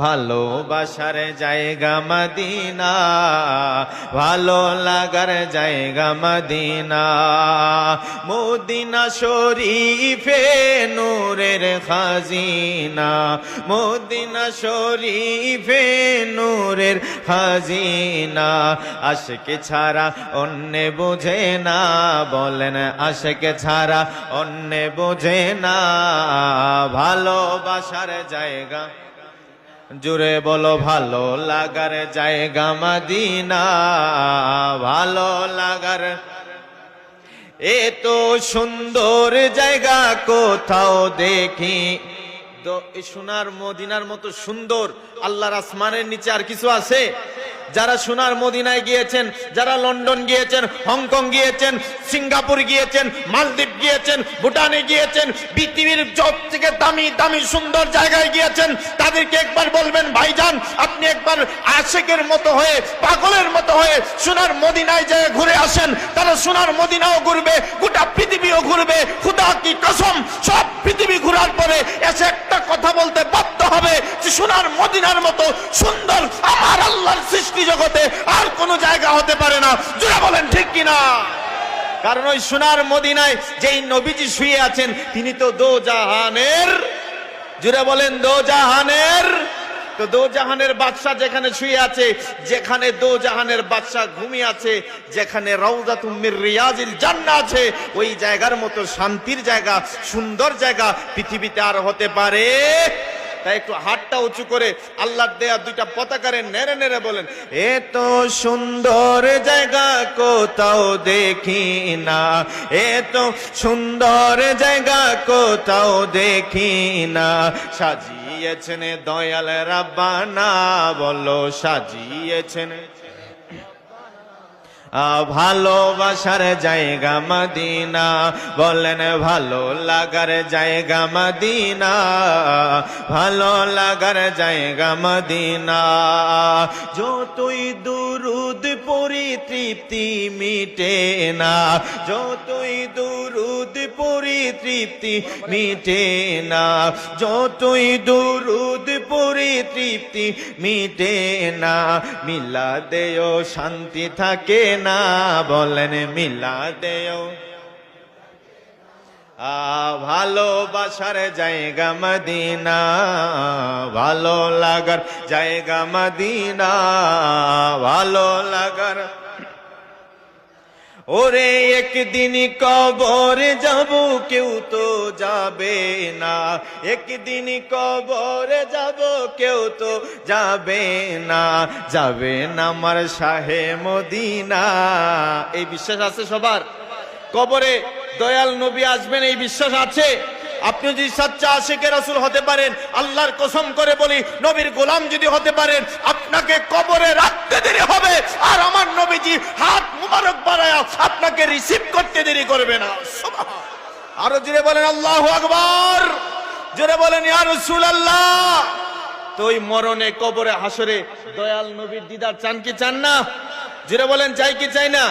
ভালোবাসার জায়গা মদিনা, ভালো লাগার জায়গা মদিনা। মদিনা শরীফে নূরের খাজিনা, মদিনা শরীফে নূরের খাজিনা। আশকে ছাড়া অন্য বোঝে না, বলেন আশকে ছাড়া অন্য বোঝে না। ভালোবাসার জায়গা জুড়ে বলো, ভালো লাগার জায়গা মাদিনা, ভালো লাগার এ তো সুন্দর জায়গা, কোথাও দেখি। সোনার মদিনার মতো সুন্দর, আল্লাহর আসমানের নিচে আর কিছু আছে? যারা সোনার মদিনায় গিয়েছেন, যারা লন্ডন গিয়েছেন, হংকং গিয়েছেন, সিঙ্গাপুর গিয়েছেন, মালদ্বীপ গিয়েছেন, ভুটানে গিয়েছেন, পৃথিবীর সব থেকে দামি দামি, সুন্দর জায়গায় গিয়েছেন, তাদেরকে একবার বলবেন, ভাইজান, আপনি একবার আশেকের মতো হয়ে, পাগলের মতো হয়ে সোনার মদিনায় যায় ঘুরে আসেন। তারা সোনার মদিনাও ঘুরবে, গোটা পৃথিবীও ঘুরবে। খুদা কি কসম, সব পৃথিবী ঘুরার পরে এসে একটা কথা বলতে যে সোনার মদিনার মতো সুন্দর আমার আল্লাহর সৃষ্টি জগতে আর কোনো জায়গা হতে পারে না। জোরা বলেন, ঠিক কিনা? কারণ ওই সোনার মদিনায় যেই নবীজি শুয়ে আছেন, তিনি তো দো জাহানের জুড়ে বলেন দো জাহানের তো দো জাহানের বাদশাহ যেখানে শুয়ে আছে, যেখানে দো জাহানের বাদশাহ ঘুমিয়ে আছে, যেখানে রওজা তুমির রিয়াজিল জান্না আছে, ওই জায়গার মতো শান্তির জায়গা, সুন্দর জায়গা পৃথিবীতে আর হতে পারে তাই একটু হাতটা উঁচু করে আল্লাহর দেয়া দুইটা পতাকারে নেড়ে নেড়ে বলেন, এ তো সুন্দর জায়গা কোথাও দেখি না, এ তো সুন্দর জায়গা কোথাও দেখি না। সাজিয়েছেন দয়াল রাব্বানা, বলো সাজিয়েছেন। ভালোবাসার জায়গা মদিনা। বলেন, ভালো লাগার জায়গা মদিনা। ভালো লাগার জায়গা মদিনা। যতই দুরুদ পরি তৃপ্তি মিটে না, যতই দুরুদ পরি তৃপ্তি মিটে না, যতই দুরুদ পরি তৃপ্তি মিটে না মিলা দেও শান্তি থাকে না বলেন মিলা দেও আ, ভালোবাসার জায়গা মদিনা ভালো লাগার জায়গা মদিনা ভালো লাগার ওরে একদিন কবরে যাব, কেউ তো যাবে না। একদিন কবরে যাব, কেউ তো যাবে না। যাবে না আমার শাহে মদিনা। এই বিশ্বাস আছে সবার? কবরে দয়াল নবী আসবেন, এই বিশ্বাস আছে? আপনি যদি সাচ্চা আশেকে রাসুল হতে পারেন, আল্লাহর কসম করে বলি, নবীর গোলাম যদি হতে পারেন, আপনাকে কবরে রাখতে দেরি হবে, আর আমার নবীজি হাত মুবারক বাড়ায় আপনাকে রিসিভ করতে দেরি করবে না। আরও জোরে বলেন, আল্লাহ আকবার। জোরে বলেন, ইয়া আল্লাহ তো ওই মরণে, কবরে হাসরে দয়াল নবীর দিদার চান কি চান না? জোরে বলেন, চাই কি চাই না?